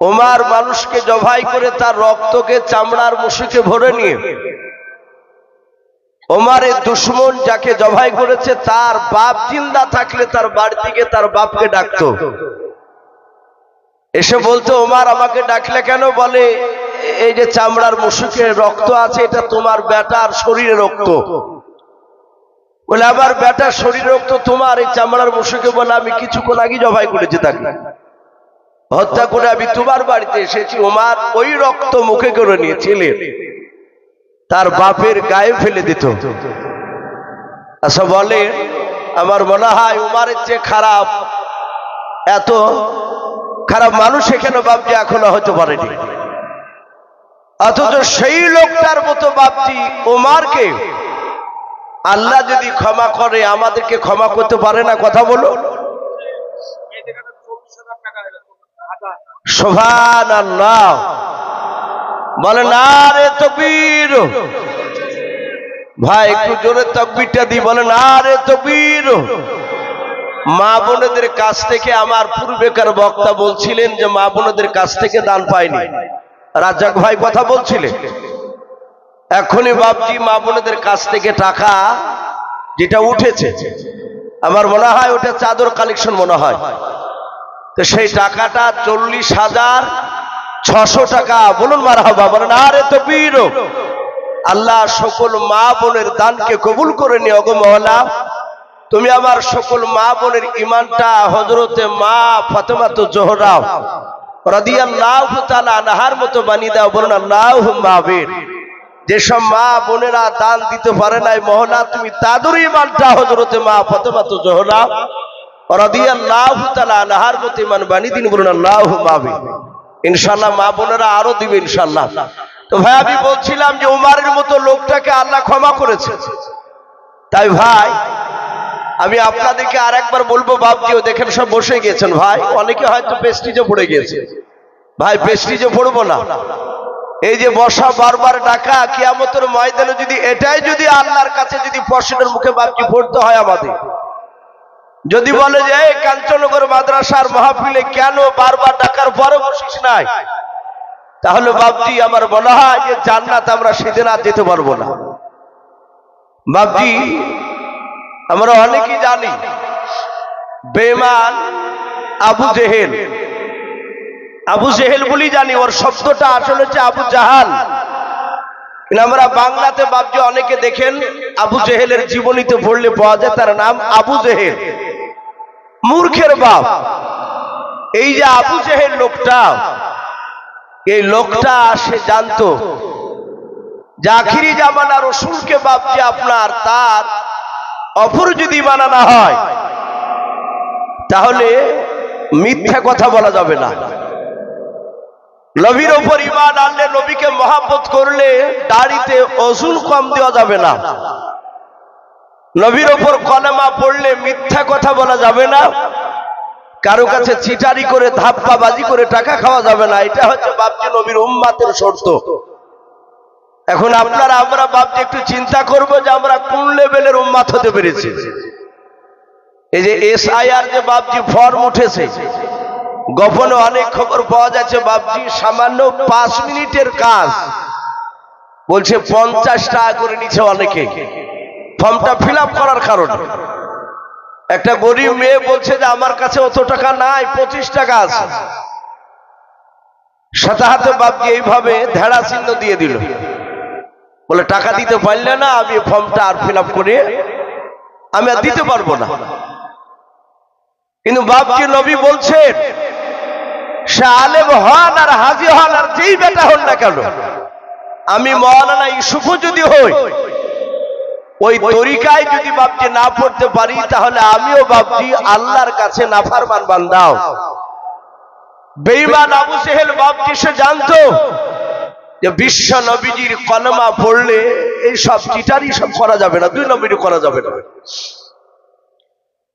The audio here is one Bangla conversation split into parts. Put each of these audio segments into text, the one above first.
ওমার মানুষকে জবাই করে তার রক্তকে চামড়ার মুশিকে ভরে নিয়ে। ওমারের দুশ্মন যাকে জবাই করেছে, তার বাপ জিন্দা থাকলে তার বাড়ি থেকে তার বাপকে ডাকতো। এসে বলতো, ওমার আমাকে ডাকলে কেন? বলে, এই যে চামড়ার মুশুকে রক্ত আছে, এটা তোমার বেটার শরীরে রক্ত। বলে আবার বেটার শরীর রক্ত তোমার, এই চামড়ার মুশুকে বলে, আমি কিছুক্ষণ আগে জবাই করেছি তাকে। হত্যা করে আমি তোমার বাড়িতে এসেছি ওমার ওই রক্ত মুখে করে নিয়েছিলেন। তার বাপের গায়ে ফেলে দিত। আচ্ছা বলে আমার মনে হয় উমারের চেয়ে খারাপ, এত খারাপ মানুষ এখানে বাপজি এখনও হতে পারেনি। অথচ সেই লোকটার মতো বাপজি ওমারকে আল্লাহ যদি ক্ষমা করে, আমাদেরকে ক্ষমা করতে পারে না, কথা বলো সোভান আল্লাহ বলে, না রে তকবীর। ভাই, একটু জোরে তকবীরটা দি বলে, না রে তকবীর। মা বোনেদের কাছ থেকে আমার পূর্বেকার বক্তা বলছিলেন যে, মা বোনেদের কাছ থেকে দান পায়নি রাজাক ভাই কথা বলছিলেন। এখনই বাপজি মা বোনেদের কাছ থেকে টাকা যেটা উঠেছে, আমার মনে হয় ওটা চাদর কালেকশন মনে হয়। সেই টাকাটা চল্লিশ হাজার ছশো টাকা। বলুন মার হাবা বলেন, আরে তো বীর আল্লাহ সকল মা বোনের দানকে কবুল করে নি অগো মহলা তুমি আমার সকল মা বোনের ইমানটা হজরতে মা ফাতেমা তো জোহরাও রাদিয়াল্লাহু তাআলা আনহার মতো বানিয়ে দাও, বলুন, আল্লাহুম্মা আমিন। যেসব মা বোনেরা দান দিতে পারে নাই মহলা তুমি তাদের ইমানটা হজরতে মা ফাতেমা তো জোহরাও আনহার মতো ইমান বানিয়ে দিন বলুন আল্লাহুম্মা আমিন ইনশাল্লাহ মা বোনেরা আরও দিবে ইনশাল্লাহ তো ভাই, আমি আপনাদেরকে আর একবার বলব দেখেন সব বসে গিয়েছেন ভাই। অনেকে হয়তো পেস্টিজে পড়ে গিয়েছে। ভাই পেস্টিজে পড়ব না। এই যে বসা বারবার ডাকা, কিয়ামতের ময়দানে যদি এটাই যদি আল্লাহর কাছে যদি প্রশ্নের মুখে বাপজি পড়তে হয় আমাদের। যদি বলে যে এই কাঞ্চনগর মাদ্রাসার মাহফিলে কেন বারবার ডাকার পরে বসিস নাই? তাহলে বাবজি আমার বলা হয় যে জান্নাত আমরা সেদিন আর যেতে পারব না। বাবজি আমরা অনেকেই জানি বেমান আবু জেহেল। আবু জেহেল বলি জানি ওর শব্দটা আসলে হচ্ছে আবু জাহাল। আমরা বাংলাতে বাবজি অনেকে দেখেন আবু জেহেলের জীবনীতে পড়লে পাওয়া যায় তার নাম আবু জেহেল। মূর্খের বাপ। এই যে আবু জেহেল লোকটা, এই লোকটা সে জানতো জাকিরি জামানা রসুলকে বাপ যে আপনার তার অপর যদি বানানো হয়, তাহলে মিথ্যা কথা বলা যাবে না। নবীর ওপর ইমান আনলে নবীকে মহাব্বত করলে দাড়িতে ওজন কম দেওয়া যাবে না। নবীর ওপর কলেমা পড়লে মিথ্যা কথা বলা যাবে না। কারও কাছে চিটারি করে ধাপ্পা বাজি করে টাকা খাওয়া যাবে না। এটা হচ্ছে বাপজি নবীর উম্মাতের শর্ত। এখন আপনারা, আমরা বাপজি একটু চিন্তা করব যে আমরা কোন লেভেলের উম্মাত হতে পেরেছি। এই যে এস আইআর যে বাপজি ফর্ম উঠেছে, গোপনে অনেক খবর পাওয়া যাচ্ছে বাপজি সামান্য পাঁচ মিনিটের কাজ। বলছে পঞ্চাশ টাকা করে নিচ্ছে অনেকে। ফর্মটা ফিল করার কারণে। একটা গরিব মেয়ে বলছে যে, আমার কাছে অত টাকা নাই, পঁচিশ টাকা আছে। সাথে হাতে বাপজি এইভাবে ধেড়া চিহ্ন দিয়ে দিল। বলে, টাকা দিতে পারলে না, আমি ফর্মটা আর ফিল করে আমি আর দিতে পারব না। কিন্তু বাপজি নবী বলছেন, সে আলেম হন আর হাজি হন আর যেই বেটা হন না কেন, আমি মহানানা ইসুফও যদি হই ওই তরিকায় যদি বাপজি না পড়তে পারি, তাহলে আমিও বাপজি আল্লাহর কাছে নাফারমান বান্দাও। বেইমান আবু সেহেল বাপজি সে জানতো যে বিশ্ব নবীজির কলমা পড়লে এই সব চিটারি সব করা যাবে না, দুই নবীর করা যাবে না।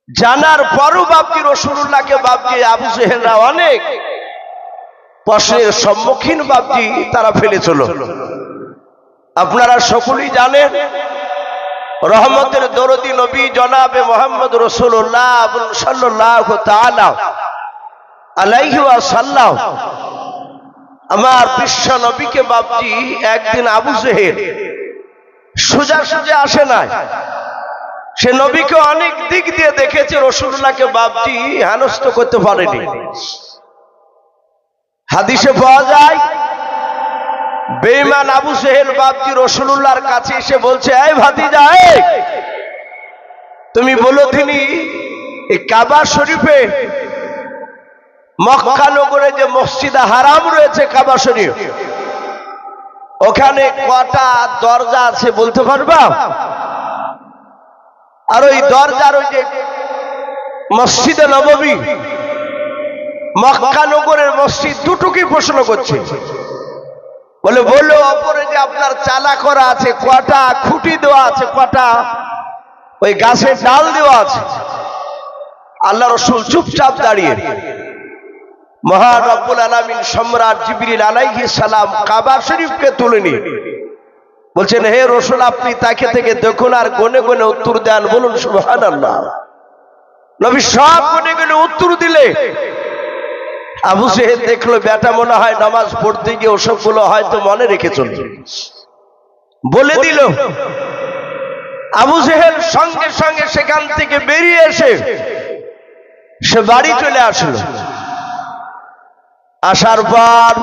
জানার পরও বাপজি রসুল্লাহকে বাপজি আবু সেহেলরা অনেক প্রশ্নের সম্মুখীন বাপজি তারা ফেলে ফেলেছিল আপনারা সকলেই জানেন রহমতের দরদি নবী জনাবে মোহাম্মদ রসুল্লাহ সাল্লাহ আমার বিশ্ব নবীকে বাপজি, একদিন আবু জেহেল সোজা সোজা আসে নাই। সে নবীকে অনেক দিক দিয়ে দেখেছে, রসুল্লাহকে বাপজি হেনস্থ করতে পারেনি। হাদিসে পাওয়া যায় বেইমান আবু সেহেল বাপজি রসুল্লাহর কাছে এসে বলছে, এই ভাতিজা, এই, তুমি বলো তিনি এই কাবা শরীফে মক্কা নগরে যে মসজিদে হারাম রয়েছে কাবা শরীফ, ওখানে কটা দরজা আছে বলতে পারবা? আর ওই দরজার ওই যে মসজিদে নববী, মক্কা নগরের মসজিদ দুটুকি প্রশ্ন করছে। বলে বলল অপরে যে আপনার চালা করা আছে, কটা খুঁটি দেওয়া আছে, কটা? ওই গাছের ডাল দেওয়া আছে। আল্লাহ রসুল চুপচাপ দাঁড়িয়ে। মহান রব্বুল আলামিন সম্রাট জিবরিল আলাইহিস সালাম কাবা শরীফকে তুলে নিয়ে বলছেন, হে রসুল, আপনি তাকে থেকে দেখুন আর গনে গনে উত্তর দেন। বলুন, সুবহানাল্লাহ। নবী সব গনে গনে উত্তর দিলে। আবু সেহেদ দেখল বেটা মনে হয় নামাজ পড়তে গিয়ে ওসবগুলো হয়তো মনে রেখে চলবে বলে দিল আবু জেহেল সঙ্গে সঙ্গে সেখান থেকে বেরিয়ে এসে সে বাড়ি চলে আসলো। আসার পর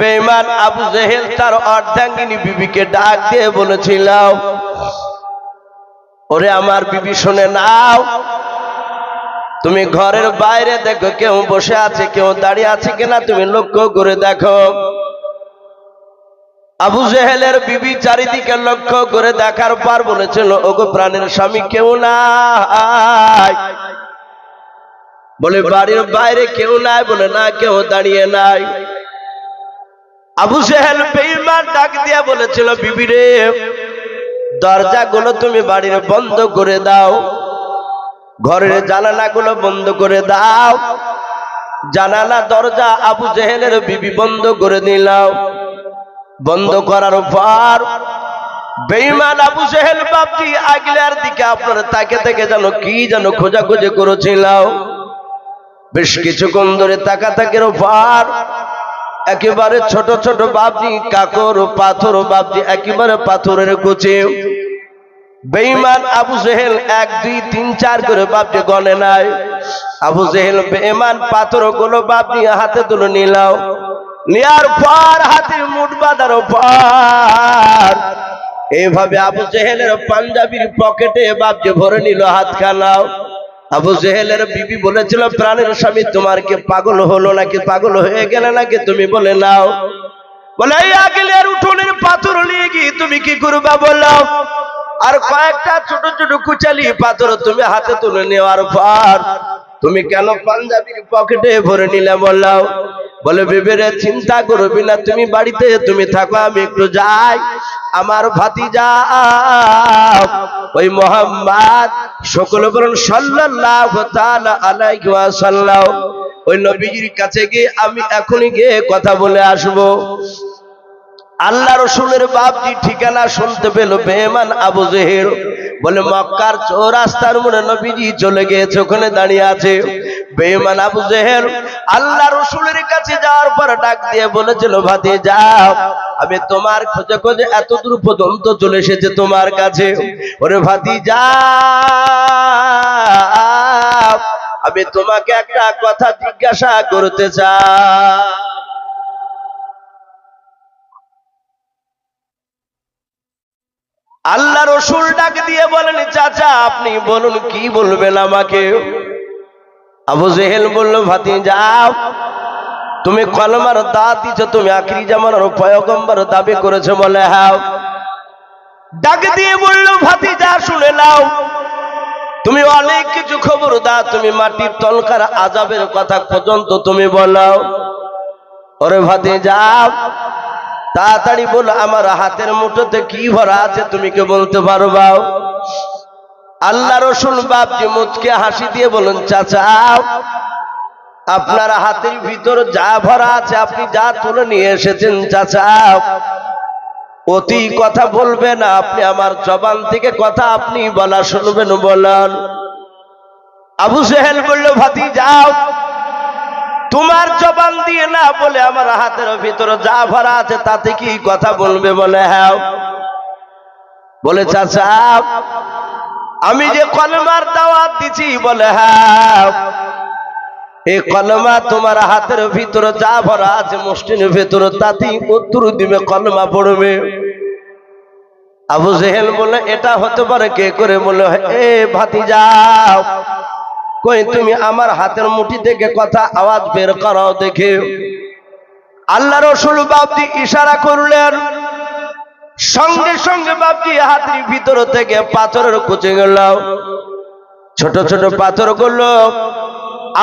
বেমান আবু জেহেল তার অর্ধাঙ্গিনী বিবিকে ডাক দিয়ে বলেছিল ওরে আমার বিবি শুনে নাও তুমি ঘরের বাইরে দেখো কেউ বসে আছে, কেউ দাঁড়িয়ে আছে কিনা তুমি লক্ষ্য করে দেখো। আবু জেহেলের বিবি চারিদিকে লক্ষ্য করে দেখার পর বলেছিল, ওগো প্রাণের স্বামী কেউ নাই। বলে, বাড়ির বাইরে কেউ নাই। বলে, না, কেউ দাঁড়িয়ে নাই। আবু জেহেল বেইমান ডাক দিয়া বলেছিল, বিবি রে, দরজাগুলো তুমি বাড়ির বন্ধ করে দাও। ঘরের জানালাগুলো বন্ধ করে দাও। জানালা দরজা আবু জেহেলের বিবি বন্ধ করে দিলাম বন্ধ করার পর বেইমান আবু জেহেল বাপজি আগলার দিকে আপনার তাকে থেকে যেন কি যেন খোঁজাখুঁজি করেছিল বেশ কিছুক্ষণ ধরে তাকা তাকের পর একেবারে ছোট ছোট বাপজি কাকর পাথর বাপজি একেবারে পাথরের কুচি। বেঈমান আবু জেহেল এক, দুই, তিন, চার করে বাপজি গনে নাই। আবু জেহেল বেঈমান পাথরগুলো বাপজি হাতে তুলে নিলাও। নেয়ার পর হাতে মুঠ বাঁধার পর এইভাবে আবু জেহেলের পাঞ্জাবির পকেটে বাপজি ভরে নিল হাত খানাও আবু জেহেলের বিবি বলেছিল, প্রাণের স্বামী, তোমার কি পাগল হলো নাকি? পাগল হয়ে গেলে নাকি তুমি বলে নাও? বলে, এই আগেলের উঠোনের পাথর নিয়ে গিয়ে তুমি কি করবা বললাম আর কয়েকটা ছোট ছোট কুচালি পাথর তুমি হাতে তুলে নেওয়ার পর তুমি কেন পাঞ্জাবির পকেটে ভরে নিলে বললাও বলে, বেবেরে, চিন্তা করবি না, তুমি বাড়িতে তুমি থাকো, আমি একটু যাই। আমার ভাতি যা ওই মোহাম্মদ সকল বলুন আলাইহি ওয়াসাল্লাম, ওই নবীজির কাছে গিয়ে আমি এখনই গিয়ে কথা বলে আসব। আল্লাহ রসুলের বাপজি ঠিকানা শুনতে পেল বেমান আবু জেহের। বলে, মক্কার চৌরাস্তার মনে নবীজি চলে গিয়েছে, ওখানে দাঁড়িয়ে আছে। বেমান আবু জেহের আল্লাহ রসুলের কাছে যাওয়ার পর ডাক দিয়ে বলেছিল, ভাতে, যাও। আমি তোমার খোঁজে খোঁজে এত দূর পর্যন্ত চলে এসেছে তোমার কাছে। ওরে ভাতি যা আমি তোমাকে একটা কথা জিজ্ঞাসা করতে চাই। আল্লাহ রসুল ডাক দিয়ে বলেন, চাচা, আপনি বলুন, কি বলবেন আমাকে? আবু জেহেল বলল ভাতি যাও তুমি কলমার দা দিছ তুমি আখরি জামানোর পয়গম্বর দাবি করেছ বলে হ্যাঁ। ডাক দিয়ে বলল ভাতি যা শুনে নাও, তুমি অনেক কিছু খবর দা তুমি মাটির তলকার আজাবের কথা পর্যন্ত তুমি বলাও ওরে ভাতি যাও তাড়াতাড়ি বলো, আমার হাতের মুঠোতে কি ভরা আছে তুমি কে বলতে পারবা? আল্লাহ রসুল বাপজি মুচকে হাসি দিয়ে বলুন, চাচা, আপনার হাতের ভিতর যা ভরা আছে আপনি যা তুলে নিয়ে এসেছেন, চাচা, অতি কথা বলবে না, আপনি আমার জবান থেকে কথা আপনি বলা শুনবেন বলান। আবু সেহেল বলল ভাতি যাও তোমার জবান দিয়ে না বলে আমার হাতের ভিতরে যা ভরা আছে তাতে কি কথা বলবে বলে হ্যাঁ? বলে, চাচা, আমি যে কলমার দাওয়াত দিছি বলে হ্যাঁ। এই কলমা তোমার হাতের ভিতরে যা ভরা আছে মুষ্টির ভিতরে তাতেই উত্তর দিবে, কলমা পড়বে। আবু জেহেল বলে, এটা হতে পারে কে করে? বলে, এ ভাতি যাও কই, তুমি আমার হাতের মুঠি থেকে কথা আওয়াজ বের করাও দেখে। আল্লাহ রসুল বাবজি ইশারা করলেন, সঙ্গে সঙ্গে বাবজি হাতের ভিতর থেকে পাথরের কুচে গেল। ছোট ছোট পাথরগুলো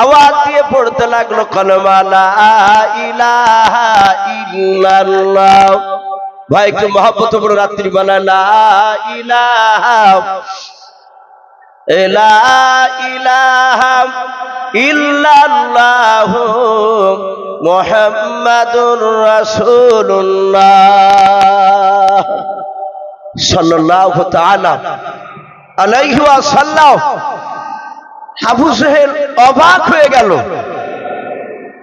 আওয়াজ দিয়ে পড়তে লাগল, কলমা লা ইলাহা ইল্লাল্লাহ। ভাই একটু মহব্বত বড় রাত্রি বেলা? লা ইলাহা ইল্লাল্লাহ মুহাম্মাদুর রাসূলুল্লাহ সাল্লাল্লাহু তাআলা আলাইহি ওয়াসাল্লাম। আবু জেহেল অবাক হয়ে গেল।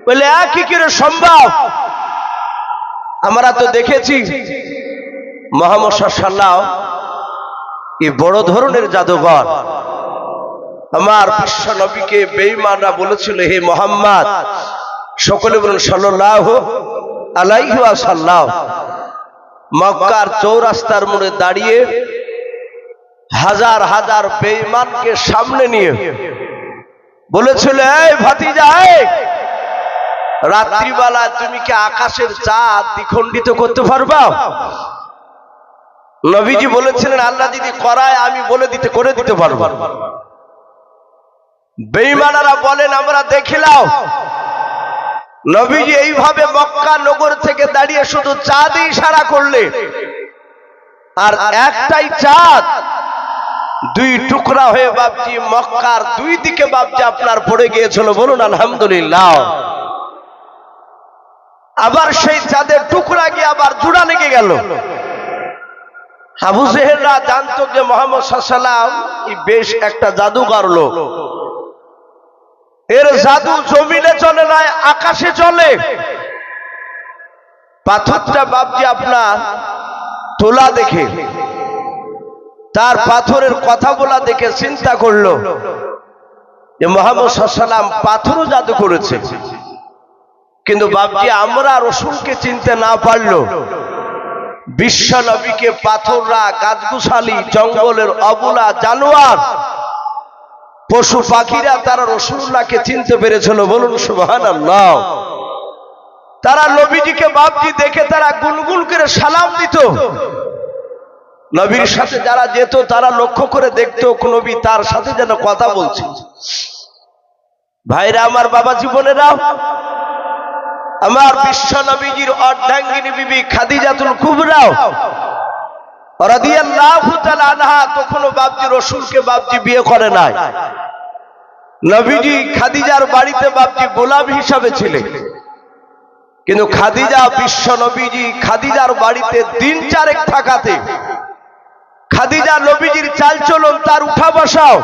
বলে কি করে সম্ভব? আমরা তো দেখেছি, মোহাম্মদ সাল্লাহ এই বড় ধরনের জাদুঘর। আমার বিশ্ব নবীকে বেঈমানরা বলেছিল, হে মোহাম্মদ, সকলে বলুন সাল্লাহ আলাইহি সাল্লাহ মক্কার চৌরাস্তার মোড়ে দাঁড়িয়ে হাজার হাজার বেঈমানকে সামনে নিয়ে বলেছিল, এই ভাতিজা রাত্রিবেলা তুমি কি আকাশের চাঁদ দ্বিখণ্ডিত করতে পারবা? নবীজি বলেছিলেন, আল্লাহ যদি করায়, আমি বলে দিতে, করে দিতে পারব। বেইমানারা বলেন, আমরা দেখিলাম নবীজি এইভাবে মক্কা নগর থেকে দাঁড়িয়ে শুধু চাঁদ ইশারা করলে। আর একটাই চাঁদ, দুই টুকরা হয়ে বাপজি মক্কার দুই দিকে বাপজি আপনার পড়ে গিয়েছিল। বলুন, আলহামদুলিল্লাহ। আবার সেই চাঁদের টুকরা গিয়ে আবার জুড়া লেগে গেল। আবু জেহেলরা জানতো যে মোহাম্মদ সাল্লাম বেশ একটা জাদুকর লোক। এর জাদু জমিনে চলে নয় আকাশে চলে। পাথরটা বাপজি আপনার তোলা দেখে। তার পাথরের কথা বলা দেখে চিন্তা করল যে মোহাম্মদ সাল্লাম পাথরও জাদু করেছে। কিন্তু বাপজি আমরা রসুলকে চিনতে না পারল। বিশ্ব নবীকে পাথররা গাছগুছালি, জঙ্গলের অবলা জানোয়ার পশু পাখিরা তারা রসুল্লাহকে চিনতে পেরেছিল, বলুন সুবাহান আল্লাহ তারা নবীজিকে বাপজি দেখে তারা গুনগুন করে সালাম দিত। নবীর সাথে যারা যেত, তারা লক্ষ্য করে দেখতো নবী তার সাথে যেন কথা বলছে। ভাইরা, আমার বাবা জীবনেরা, আমার বিশ্ব নবীজির অর্ধাঙ্গিনী বিবি খাদিজাতুল কুবরাও তখনও বাপজি রসুলকে বাপজি বিয়ে করে নাই। নবীজি খাদিজার বাড়িতে বাপজি গোলাম হিসাবে ছিলেন। কিন্তু খাদিজা বিশ্ব নবীজি খাদিজার বাড়িতে দিন চারেক থাকাতে খাদিজা নবীজির চালচলন তার উঠা বসাও।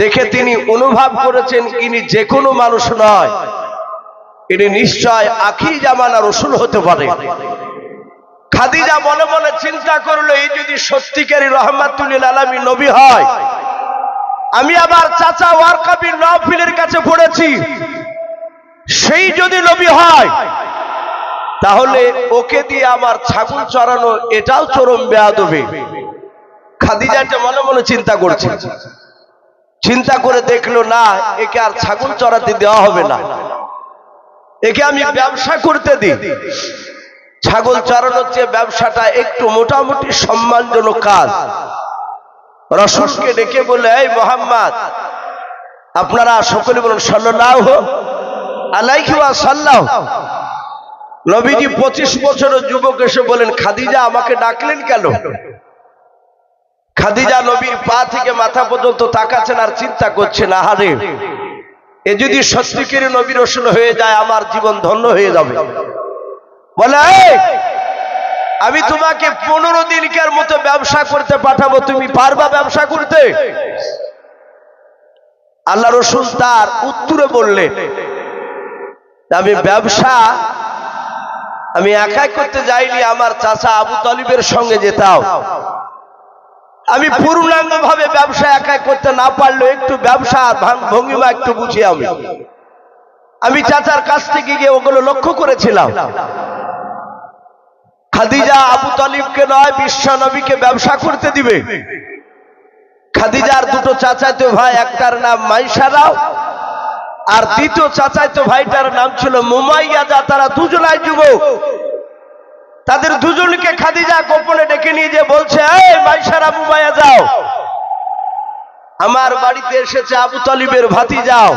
দেখে তিনি অনুভব করেছেন, ইনি যে কোনো মানুষ নয়। ইনি নিশ্চয় আখি জামানা রসুল হতে পারে খাদিজা মনে মনে চিন্তা করল, এই যদি সত্যিকারী রহমাতুল্লিল আলমী নবী হয়, আমি আবার চাচা ওয়ারকাবির নফিলের কাছে পড়েছি, সেই যদি নবী হয়, তাহলে ওকে দিয়ে আমার ছাগল চড়ানো, এটাও চরম বেয়াদবে। খাদিজাটা মনে মনে চিন্তা করছে। চিন্তা করে দেখল, না, একে আর ছাগল চড়াতে দেওয়া হবে না। একে আমি ব্যবসা করতে দিই। ছাগল চড়ানোর চেয়ে ব্যবসাটা একটু মোটামুটি সম্মানজনক কাজ। রসুলকে ডেকে বলে এই মোহাম্মদ, আপনারা সকলে বলুন সাল্লাহ আলাইহি সাল্লাহ নবীজি পঁচিশ বছরের যুবক এসে বলেন, খাদিজা, আমাকে ডাকলেন কেন? খাদিজা নবীর পা থেকে মাথা পর্যন্ত তাকাচ্ছেন আর চিন্তা করছেন, আহারে, এ যদি সত্যিকের নবী রসুল হয়ে যায়, আমার জীবন ধন্য হয়ে যাবে। বলে আমি তোমাকে পনেরো দিনকার মতো ব্যবসা করতে পাঠাবো, তুমি পারবা ব্যবসা করতে? আল্লাহ রসুল তার উত্তরে বললেন, আমি ব্যবসা, আমি একাই করতে যাইনি, আমার চাচা আবু তালিবের সঙ্গে যেতাম। আমি পূর্ণাঙ্গ ভাবে ব্যবসা একাই করতে না পারলেও একটু ব্যবসা ভাঙ- ভঙ্গিমা একটু বুঝি আমি। আমি চাচার কাছ থেকে গিয়ে ওগুলো লক্ষ্য করেছিলাম। খাদিজা আবু তালিবকে নয়, বিশ্ব নবীকে ব্যবসা করতে দিবে। খাদিজার দুটো চাচাতো ভাই, একটার নাম মাইশারাও আর দ্বিতীয় চাচাতো ভাইটার নাম ছিল মুমাইয়া, যা তারা দুজনাই যুবক। তাদের দুজনকে খাদিজা গোপনে ডেকে নিয়ে যে বলছে, এই মাইশারা মুমাইয়া যাও। আমার বাড়িতে এসেছে আবু তালিবের ভাতি যাও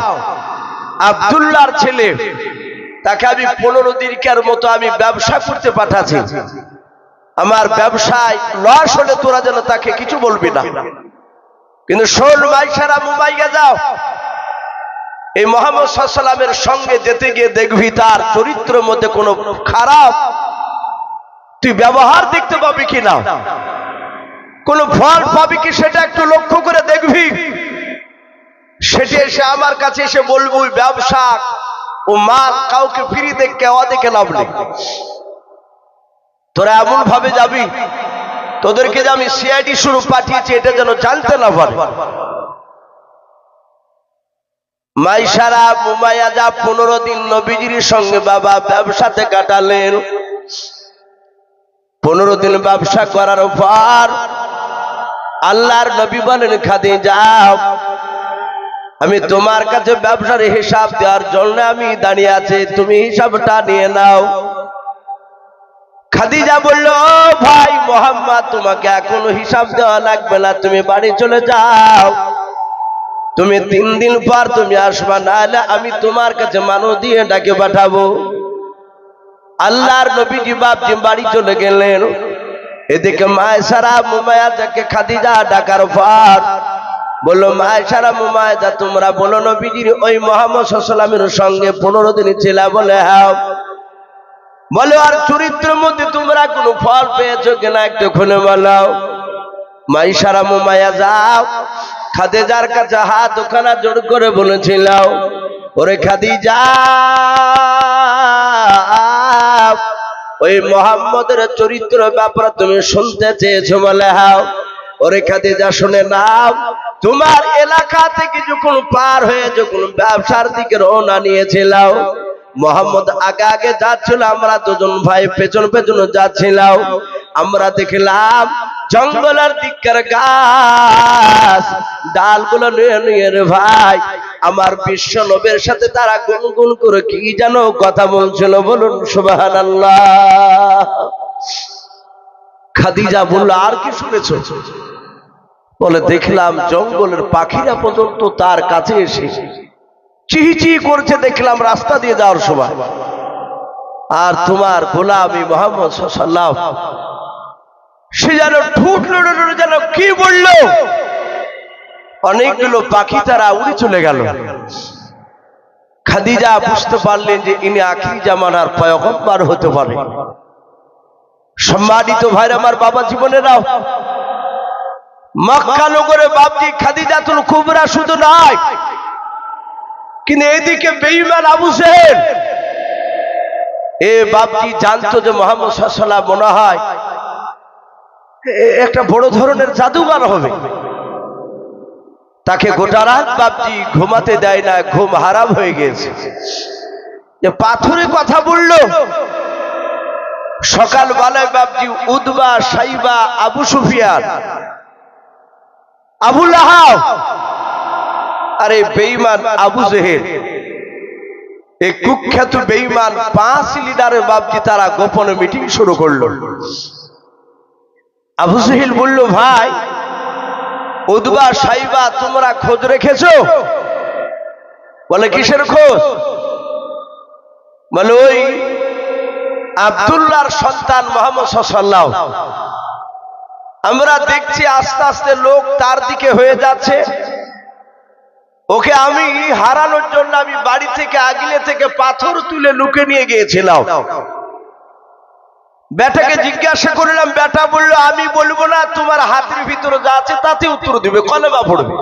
আব্দুল্লাহর ছেলে। তাকে আমি পনেরো দিনকার মতো আমি ব্যবসা করতে পাঠাচ্ছি। আমার ব্যবসায় লস হলে তোরা যেন তাকে কিছু বলবি না। কিন্তু শোন মাইশারা মুমাইয়া যাও। এই মোহাম্মদ সাল্লামের সঙ্গে যেতে গিয়ে দেখবি তার চরিত্রের মধ্যে কোনো খারাপ। তুই ব্যবহার দেখতে পাবি কিনা? কোন ফল পাবি কি সেটা একটু লক্ষ্য করে দেখবি। সেটি এসে আমার কাছে এসে বলব ব্যবসা ও মাল কাউকে ফিরি দেখে দেখে লাভ নেই। তোরা এমন ভাবে যাবি, তোদেরকে যে আমি সিআইডি শুরু পাঠিয়েছি, এটা যেন জানতে না পারে। মাইসারা মুমাইয়া যা পনেরো দিন নবীজির সঙ্গে বাবা ব্যবসাতে কাটালেন, পনেরো দিন ব্যবসা করার পর আল্লাহর নবী বলেন খাদি যাও আমি তোমার কাছে ব্যবসার হিসাব দেওয়ার জন্য আমি দাঁড়িয়ে আছি, তুমি হিসাবটা নিয়ে নাও। খাদিজা বলল ভাই মোহাম্মদ, তোমাকে এখনও হিসাব দেওয়া লাগবে না, তুমি বাড়ি চলে যাও। তুমি তিন দিন পর তুমি আসবা না হলে আমি তোমার কাছে মানুষ দিয়ে ডাকে পাঠাবো। আল্লাহর নবীজি বাপজি বাড়ি চলে গেলেন। এদিকে মায় সারা মুমায়া যাকে খাদিজা ডাকার পর বলল মায় সারা মুমায়দা তোমরা বলো নবীজির, ওই মোহাম্মদ সাল্লামের সঙ্গে পনেরো দিন ছিল বলে হ্যাঁ। বলো, আর চরিত্রের মধ্যে তোমরা কোনো ফল পেয়েছ কিনা একটু খুলে বলাও মাইসারা মুমায়া যাও। খাদিজার কাছে হাত ওখানা জোর করে বলেছিলাম ওরে খাদিজা, ওই মোহাম্মদের চরিত্র ব্যাপারে তুমি শুনতে চেয়েছো বলে হাও ওরে খাদিজা, শুনে নাও। তোমার এলাকা থেকে যখন পার হয়ে যখন ব্যবসার দিকে রওনা নিয়েছিলাম, মোহাম্মদ আগে আগে যাচ্ছিল, আমরা দুজন ভাই পেছন পেছন যাচ্ছিলাম। আমরা দেখলাম জঙ্গলের দিকের গাছ, ডালগুলো নিয়ে নিয়ে রে ভাই, আমার বিশ্ব নবের সাথে তারা গুনগুন করে কি যেন কথা বলছিল, বলুন সুবাহান খাদিজা বলল, আর কি শুনেছ? বলে, দেখলাম জঙ্গলের পাখিরা পর্যন্ত তার কাছে এসে চিহি করছে, দেখলাম রাস্তা দিয়ে যাওয়ার সময়। আর তোমার গোলামি মোহাম্মদ সাল্লাহ সে যেন ঠুট লড়ে লড়ে যেন কি বলল? অনেকগুলো পাখি তারা উড়ে চলে গেল। খাদিজা বুঝতে পারলেন যে ইনি আখির জামানার পয়গম্বর হতে পারে। সম্মানিত ভাইর, আমার বাবা জীবনেরাও মক্কা নগরে বাপজি খাদিজাতুল কুবরা শুধু কিন্তু এদিকে আবু সেহেল এ বাপজি জানতো যে মোহাম্মদ মনে হয় একটা বড় ধরনের জাদুগার হবে। তাকে গোটা রাত বাপজি ঘুমাতে দেয় না, ঘুম হারাম হয়ে গেছে যে পাথরে কথা বলল সকাল বেলায় বাপজি উদবা, সাইবা, আবু সুফিয়ান আবু লাহাব। আরে বেঈমান আবু জেহেল। এই কুখ্যাত বেঈমান পাঁচ লিডারের বাপজি তারা গোপনে মিটিং শুরু করল। আবু জেহেল বলল, ভাই, উদবা, সাইবা, তোমরা খোঁজ রেখেছো? বলে, কিসের খোঁজ? বলে, ওই আবদুল্লাহর সন্তান মোহাম্মদ সাল্লাহ আমরা দেখছি আস্তে আস্তে লোক তার দিকে হয়ে যাচ্ছে। ওকে আমি হারানোর জন্য আমি বাড়ি থেকে আগিলে থেকে পাথর তুলে লুকে নিয়ে গিয়েছিলাম। বেটাকে জিজ্ঞাসা করলাম বেটা বলল, আমি বলব না, তোমার হাতের ভিতরে যা আছে তাতে উত্তর দিবে, কলেমা পড়বে।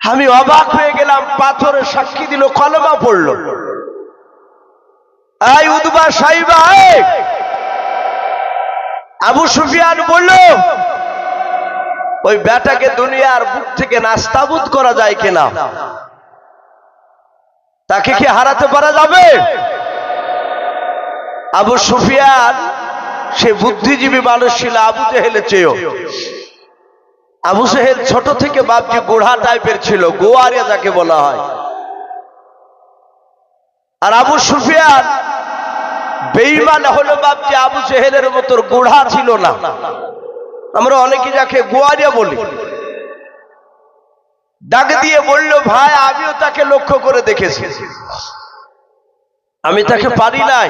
আমি অবাক হয়ে গেলাম, পাথরের সাক্ষী দিল, কলেমা পড়ল। আই উদবা সাইবা! আবু সুফিয়ান বলল, ওই বেটাকে দুনিয়ার বুক থেকে নাস্তাবুদ করা যায় কিনা? তাকে কি হারাতে পারা যাবে? আবু সুফিয়ান, সে বুদ্ধিজীবী মানুষ ছিল, আবু জেহেলে চেয়েও। আবু জেহেল ছোট থেকে বাপজি গোড়া টাইপের ছিল, গোয়ারিয়া যাকে বলা হয়। আর আবু সুফিয়ান বেইমান হলো বাপজি আবু জেহেলের মতো গোড়া ছিল না। আমরা অনেকে যাকে গোয়ারিয়া বলি। ডাক দিয়ে বলল, ভাই, আমিও তাকে লক্ষ্য করে দেখেছি। আমি তাকে পারি নাই।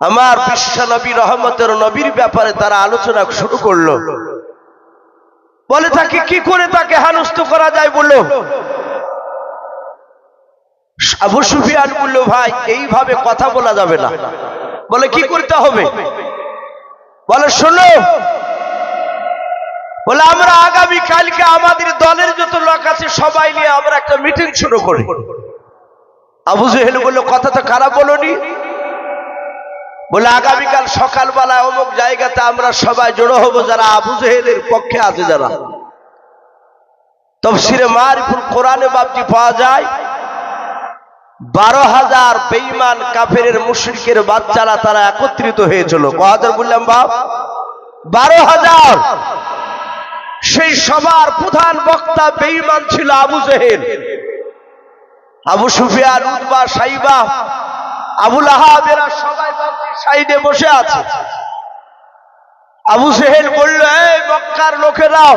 আমার বিশ্ব নবী রহমতের নবীর ব্যাপারে তারা আলোচনা শুরু করল। বলে, তাকে কি করে তাকে হানস্ত করা যায়? বলল আবু সুফিয়ান বলল, ভাই, এইভাবে কথা বলা যাবে না। বলে, কি করতে হবে? বলে, শোনো। বলে, আমরা আগামী কালকে আমাদের দলের যত লোক আছে, সবাই নিয়ে আমরা একটা মিটিং শুরু করি। আবু জেহেল বলল, কথা তো খারাপ বলনি? বলে, আগামীকাল সকালবেলা অমুক জায়গাতে আমরা সবাই জড়ো হব, যারা আবু জেহেলের পক্ষে আছে যারা। তফসিরে মারিফুল কোরআনে বাপটি পাওয়া যায়। বারো হাজার বেইমান কাফের মুশরিকের বাচ্চারা তারা একত্রিত হয়েছিল। ক হাজার বললাম বাপ? বারো হাজার। সেই সবার প্রধান বক্তা বেইমান ছিল আবু জেহেল। আবু সুফিয়ান উদ্বা সাইবা আবুল আহাব এরা সবাই সাইডে বসে আছে। আবু সেহেল বলল, এই মক্কার লোকেরাও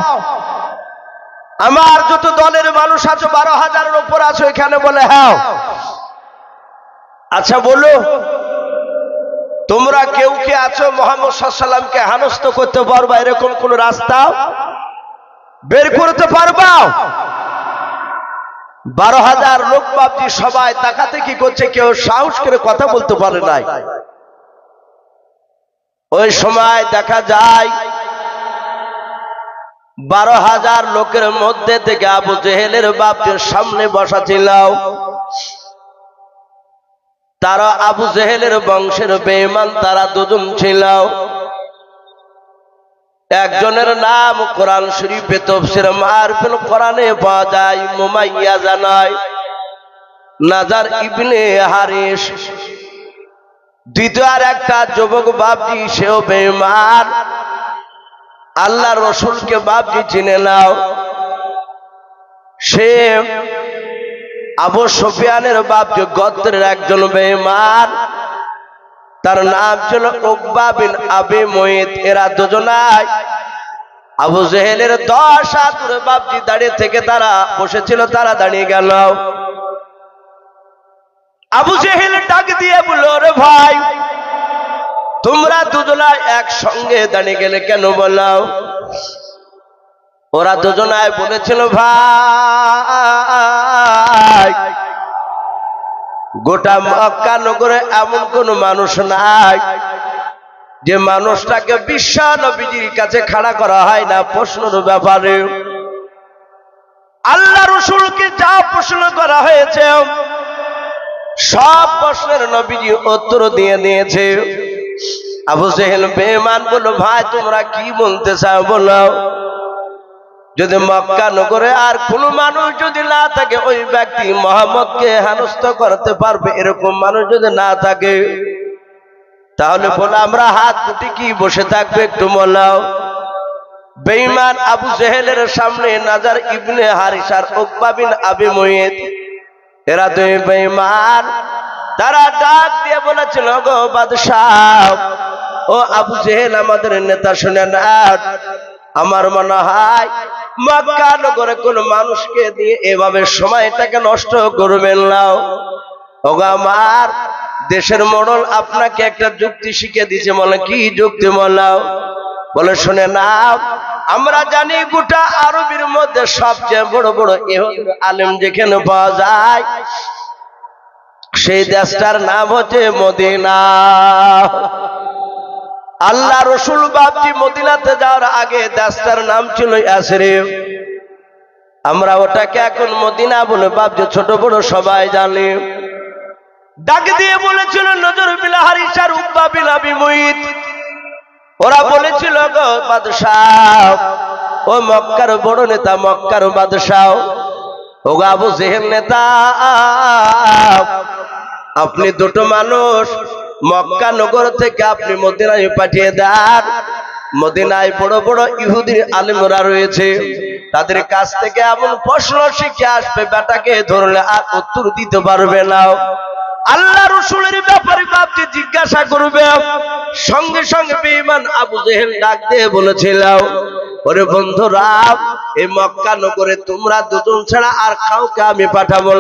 আমার যত দলের মানুষ আছে, বারো হাজারের উপর আছে এখানে বলে হ্যাঁ। আচ্ছা বলো। তোমরা কেউ কে আছো মোহাম্মদ সাল্লামকে হানস্ত করতে পারবা এরকম কোন রাস্তা? বের করতে পারবা? বারো হাজার লোক বাপজি সবাই তাকাতে কি করছে, কেউ সাহস করে কথা বলতে পারে নাই। ওই সময় দেখা যায় বারো হাজার লোকের মধ্যে থেকে আবু জেহেলের বাপকে সামনে বসা ছিল। তারা আবু জেহেলের বংশের বেমান তারা দুজন ছিল। একজনের নাম কোরআন শরীফে তফসির মারফিল কোরআনে পাওয়া যায়, মুমাইয়া জানায়, নাজার ইবনে হারিস দ্বিতীয় আর একটা যুবক বাপজি সেও বেমান আল্লাহ রসুলকে বাপজি চিনে নাও। সে আবু সফিয়ানের বাপজি গত্রের একজন বেমান তার নাম ছিল উকবা বিন আবি মহিত এরা দুজনায় আবু জেহেলের দশ হাত ধরে বাপজি দাঁড়িয়ে থেকে তারা বসেছিল, তারা দাঁড়িয়ে গেল। আবু জেহেল ডাক দিয়ে বলল রে ভাই তোমরা দুজনায় একসঙ্গে দাঁড়িয়ে গেলে কেন বলাও? ওরা দুজনায় বলেছিল, ভাই, গোটা মক্কা নগরে এমন কোন মানুষ নাই যে মানুষটাকে বিশ্ব নবীজির কাছে খাড়া করা হয় না প্রশ্নের ব্যাপারে। আল্লাহ রসুলকে যা প্রশ্ন করা হয়েছে, সব প্রশ্নের নবীজি উত্তর দিয়ে দিয়েছে। আবু জেহেল বেমান বলো ভাই তোমরা কি বলতে চাও বলো? যদি মক্কা নগরে আর কোন মানুষ যদি না থাকে ওই ব্যক্তি মোহাম্মদকে হেনস্থ করতে পারবে এরকম মানুষ যদি না থাকে তাহলে বলে আমরা হাত দুটি কি বসে থাকবে একটু মলাও বেঈমান আবু জেহেলের সামনে নাজার ইবনে হারিসার ওকবাবিন আবি মহিদ এরা দুই বেঈমান। তারা ডাক দিয়ে বলেছিল গো বাদশাহ, ও আবু জেহেল আমাদের নেতা শুনে না, আমার মনে হয় মক্কা নগরে কোন মানুষকে দিয়ে এভাবে সময়টাকে নষ্ট করবেন নাও ওগো আমার দেশের মডল আপনাকে একটা যুক্তি শিখে দিছে বলে কি যুক্তি বলাও বলে, শুনে না আমরা জানি গোটা আরবির মধ্যে সবচেয়ে বড় বড় আলেম যেখানে পাওয়া যায় সেই দেশটার নাম হচ্ছে মদিনা। আল্লাহ রসুল বাপজি মদিনাতে যাওয়ার আগে দেশটার নাম ছিল ইয়াসরে আমরা ওটাকে এখন মদিনা বলে বাপজি ছোট বড় সবাই জানি। ডাক দিয়ে বলেছিল, নজর বিলাহারি সার উব্বা বিলাবি মুইত। ওরা বলেছিল, গো বাদশাহ, ও মক্কার বড় নেতা মক্কার বাদশাহ। ও গো আবু জেহেল নেতা, আপনি দুটো মানুষ মক্কা নগর থেকে আপনি মদিনায় পাঠিয়ে দেন। মদিনায় বড় বড় ইহুদির আলিমরা রয়েছে। তাদের কাছ থেকে এমন প্রশ্ন শিখে আসবে, বেটাকে ধরলে আর উত্তর দিতে পারবে না। আল্লাহ রসুলের ব্যাপারে বাপকে জিজ্ঞাসা করবে। সঙ্গে সঙ্গে বেঈমান আবু জেহেল ডাক দিয়ে বলেছিল, ওরে বন্ধুরা, এই মক্কা নগরে তোমরা দুজন ছাড়া আর কাউকে আমি পাঠাবো